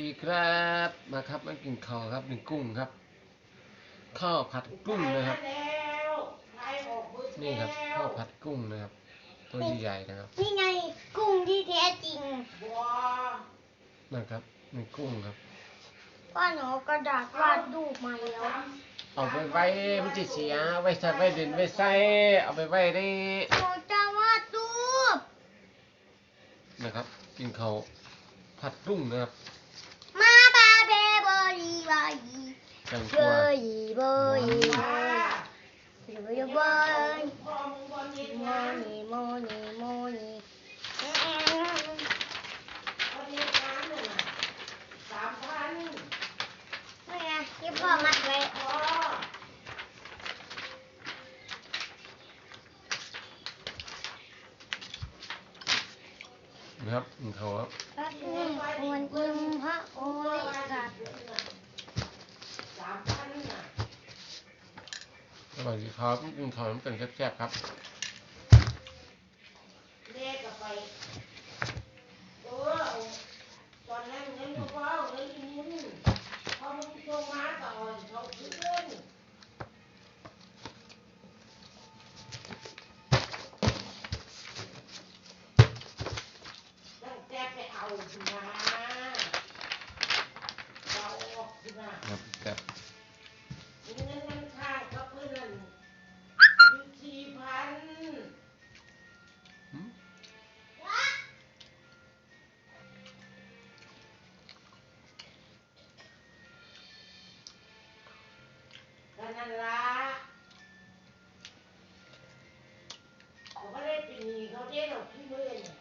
ดีครับมาครับมากินข้าวครับหนึ่งกุ้งครับข้าวผัดกุ้งนะครับ นี่ครับข้าวผัดกุ้งนะครับ ตัวใหญ่ๆนะครับ นี่ไงกุ้งที่แท้จริงนะครับหนึ่งกุ้งครับพ่อหนูเอากระดาษวาดรูปมาแล้วเอาไปไว้มันจะเสียไว้ใส่ไว้เด่นไว้ใส่เอาไปไว้ได้หนูจะวาดรูปนะครับ กินข้าวผัดกุ้งนะครับมาบาเบบ อยีบายีแตงเบกวาอยีเบอยีเบอยีเบอยีเบอยีโมนีโมนีโมนีนี่ไงที่พ่อมัดไว้นะครับกินข้าครับ พระกุ้งควรยิงพระโอริสัตว์ สวัสดีครับกินข้าวน้ำกันแซ่บๆครับต ก็นั่นละเขาไม่ได้ปีนี้เขาเจ๊ดอกที่มือเนี่ย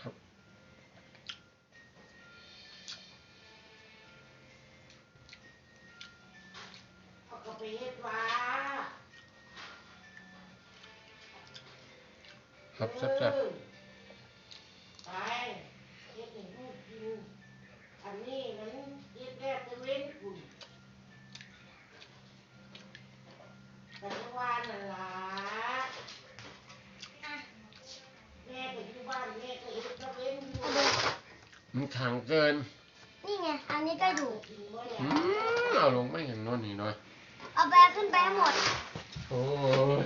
ครับเอาก็ไปเฮ็ดว่าครับแซ่บเออไปเฮ็ดให้ลูกกินอันนี้ มันขังเกิน นี่ไง อันนี้ก็อยู่กินบ่ได้อืมเอาลงไม่อย่างโน้นนี่หน่อย เอาแบกขึ้นไปให้หมด โอ้ย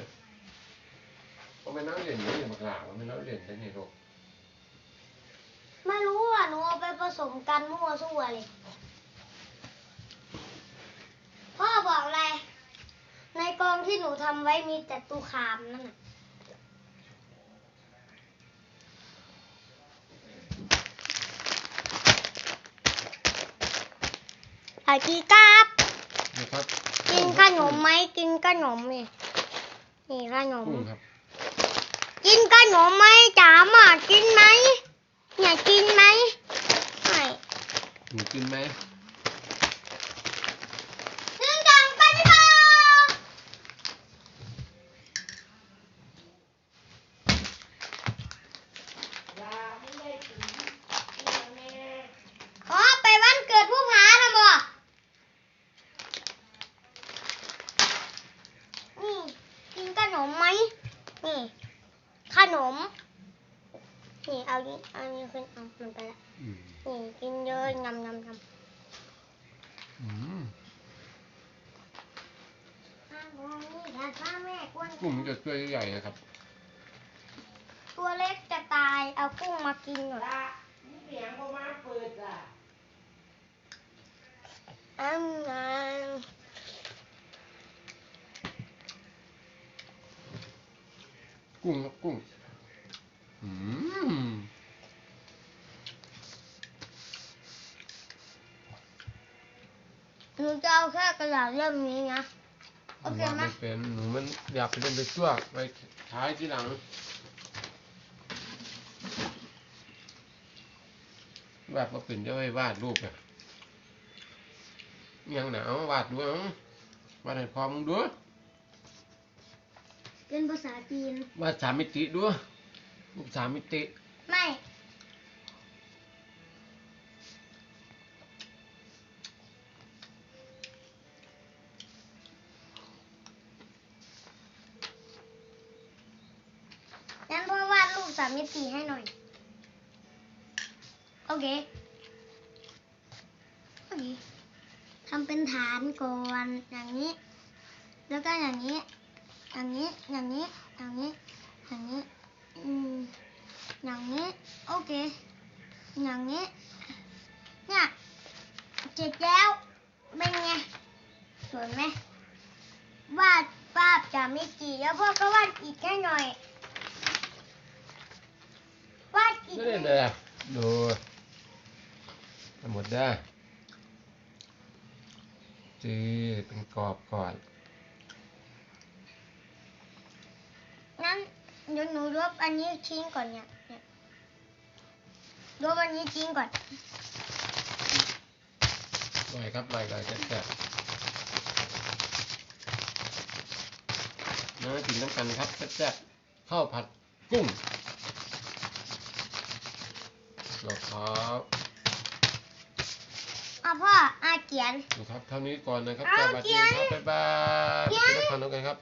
เอาไปนั่งเล่นนี่มากล่าวไม่นั่งเล่นได้ไงลูกไม่รู้อะ หนูเอาไปผสมกันมั่วซั่วเลย พ่อบอกอะไร ในกองที่หนูทำไว้มีแต่ตูคามนั่นน่ะ อากีครับนะครับกินขนมไหมกินขนมนี่นี่ขนม กุ้งครับกินขนมไหมจ๋ามากินไหมอยากกินไหมไม่หนูกินไหม หนึ่งสองไปดีกว่า ยาไม่ได้กินกินแม่ อ๋อไปวันเกิดผู้ผาทำบ่นี่ กินขนมไหม นี่ขนม นี่เอานี้เอานี้ขึ้นเอามันไปละอืมนี่กินเยอะงำงำงำอืมข้าวนี่ถ้าข้าแม่กวนกุ้งมันจะตัวใหญ่ๆนะครับ ตัวเล็กจะตาย เอากุ้งมากินหน่อยตานี่เสียงพอมาเปิดอะอันนั้น กุ้งครับกุ้งอืมหนูจะเอาแค่กระดาษเล่มนี้นะ โอเคไหมไม่เป็นหนูมันอยากไปเล่นไปชั่วไปท้ายที่หลังแบบว่าเป็นจะไปวาดรูปอะยังหนาววาดดูเอาวาดให้พอมึงดู เป็นภาษาจีน วาดสามมิติดูรูปสามมิติ ไม่ งั้นพ่อวาดรูปสามมิติให้หน่อย โอเค โอเคทำเป็นฐานก่อนอย่างนี้ แล้วก็อย่างนี้ อย่างนี้อย่างนี้อย่างนี้อย่างนี้อืมอย่างนี้โอเค อย่างนี้เนี่ยเสร็จแล้วเป็นไงสวยไหมวาดภาพจามิจิแล้วพ่อก็วาดอีกแค่หน่อยวาดอีกนี่เลยอะดูทั้งห เดี๋ยวหนูลบอันนี้ทิ้งก่อนเนี่ยเนี่ยลบอันนี้ทิ้งก่อนลอยครับลอยลอยแซ่บๆน้ากินน้ำกันครับแซ่บๆข้าวผัดกุ้งหรอครับเอาพ่ออาเขียนนะครับเท่านี้ก่อนนะครับเอาสวัสดีครับเขียนบ๊ายบายเขีไปยนกินน้ำพันธุ์กันครับ